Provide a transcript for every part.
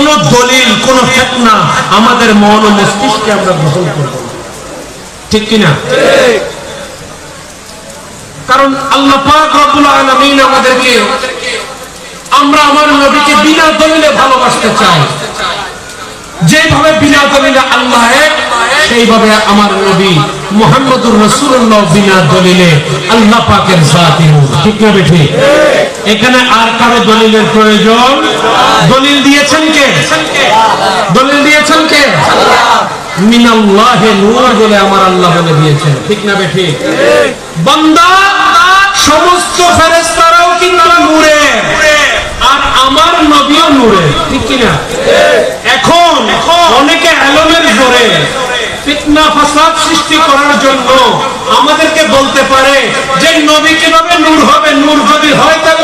কোন দলিল, কোন ফেতনা আমাদের মন ও মস্তিষ্কে আমরা গ্রহণ করব ঠিক কিনা? কারণ আল্লাহ পাক রব্বুল আলামিন আমাদেরকে, আমরা আমার নবীকে বিনা দলিলে ভালোবাসতে চাই। যেভাবে বিনা দলিলে আল্লাহ এক, সেইভাবে আমার নবী মুহাম্মদুর রাসূলুল্লাহ বিনা দলিলে আল্লাহ পাকের জাতি ঠিক না বেঠি? এখানে আর কারও দলিলের প্রয়োজন? দলিল দিয়েছেন কে? দলিল দিয়েছেন কে? মিনাল্লাহে নূর বলে আমার আল্লাহ বলে দিয়েছেন। ঠিক না বেঠি সমস্ত ফেরেশতারাও কিন্তু নূরের আর আমার নূরের ঠিক কি না এখন অনেকে আলমের জোরে ফিতনা ফাসাদ সৃষ্টি করার জন্য আমাদেরকে বলতে পারে যে নবী কীভাবে নূর হবে? নূর যদি হয়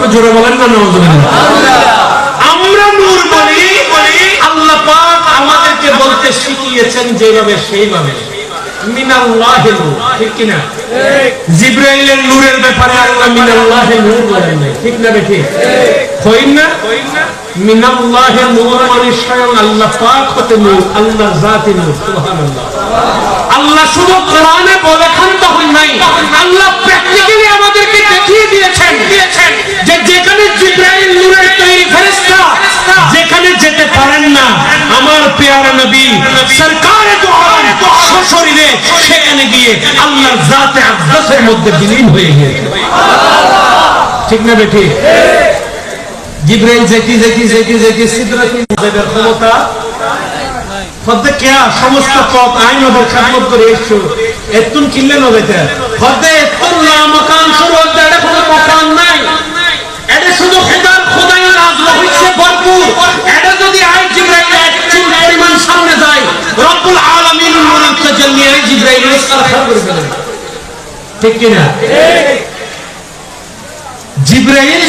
একটু জোরে বলেন না আমরা নূর বলি বলি আল্লাহ পাক আমাদেরকে বলতে শিখিয়েছেন যেভাবে সেইভাবে। নূর, ঠিক কি না নূরের ব্যাপারে আল্লাহ নূর বলেন ঠিক না ঠিক না? নূর মানে স্বয়ং আল্লাহ পাক হতে নূর আল্লাহ নূর, সুবহানাল্লাহ। আল্লাহ শুধু কোরআনে বলে ক্ষান্ত হন নাই। আল্লাহ প্র্যাকটিক্যালি আমাদেরকে দেখিয়ে দিয়েছেন দিয়েছেন। যেখানে জিব্রাইল নূরের তৈরি ফেরেশতা যেখানে যেতে পারেন না আমার পেয়ারা নবী সরকারে সশরীরে সেখানে গিয়ে আল্লাহর জাতে আকদাসের মধ্যে বিলীন হয়ে গিয়েছে ঠিক না বেটি জিব্রাইল যেটি যেটি যেটি যেটি সিদরাতুল মুজাদের ক্ষমতা। কেয়া সমস্ত পথ আইন ওদের খাদমত করে এসছো। এতুন কিনলে নবেতে। হদ্দে এতুন না মকান শুরু হদ্দে এটা কোনো মকান নাই এটা শুধু খোদার খোদাই রাজ রহস্যে ভরপুর এটা যদি আই জিব্রাইল এক চুল পরিমাণ সামনে যায় রব্বুল আলামিন নূরের করে ঠিক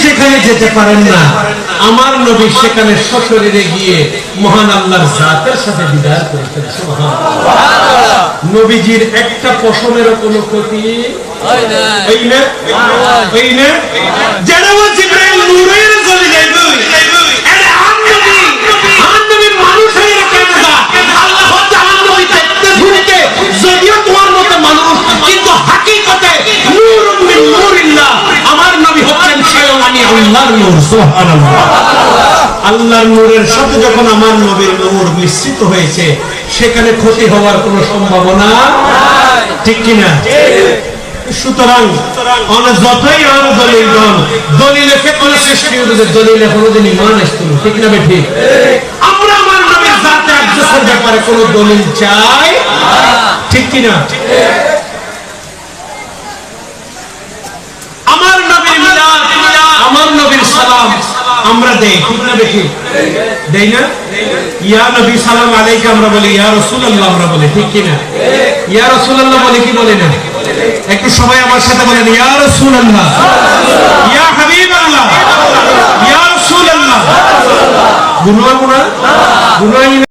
সেখানে যেতে পারেন না আমার নবী সেখানে সশরীরে গিয়ে মহান আল্লাহর জাতের সাথে বিদায় করেছেন নবীজির একটা পশমেরও কোনো ক্ষতি জিব্রাইল নূরের আল্লাহর নূর, সুবহানাল্লাহ। আল্লাহর নূরের সাথে যখন আমার নবীর নূর মিশ্রিত হয়েছে, সেখানে ক্ষতি হওয়ার কোনো সম্ভাবনা ঠিক কিনা? সুতরাং অনেক যতই আর দলিল দল দলিলে কোনো সৃষ্টি হতে দলিলে কোনোদিন ইমান আসতো ঠিক না বে ঠিক আমরা আমার নবীর জাতে আকদাসের ব্যাপারে কোনো দলিল চাই? ঠিক কিনা? আমার নবীর মিলাদ আমার নবীর সালাম আমরা দেই, ঠিক বেশি দেই না? ইয়া নবী সালাম আলাইকা আমরা বলি, ইয়া রাসূলুল্লাহ আমরা বলি, ঠিক কি ইয়া রাসূলুল্লাহ বলি কি বলি না? একটু সবাই আমার সাথে বলেন, ইয়া রাসূলুল্লাহ। ইয়া হাবিবাল্লাহ। ইয়া রাসূলুল্লাহ। গুনাহ গুনাহ গুনাহ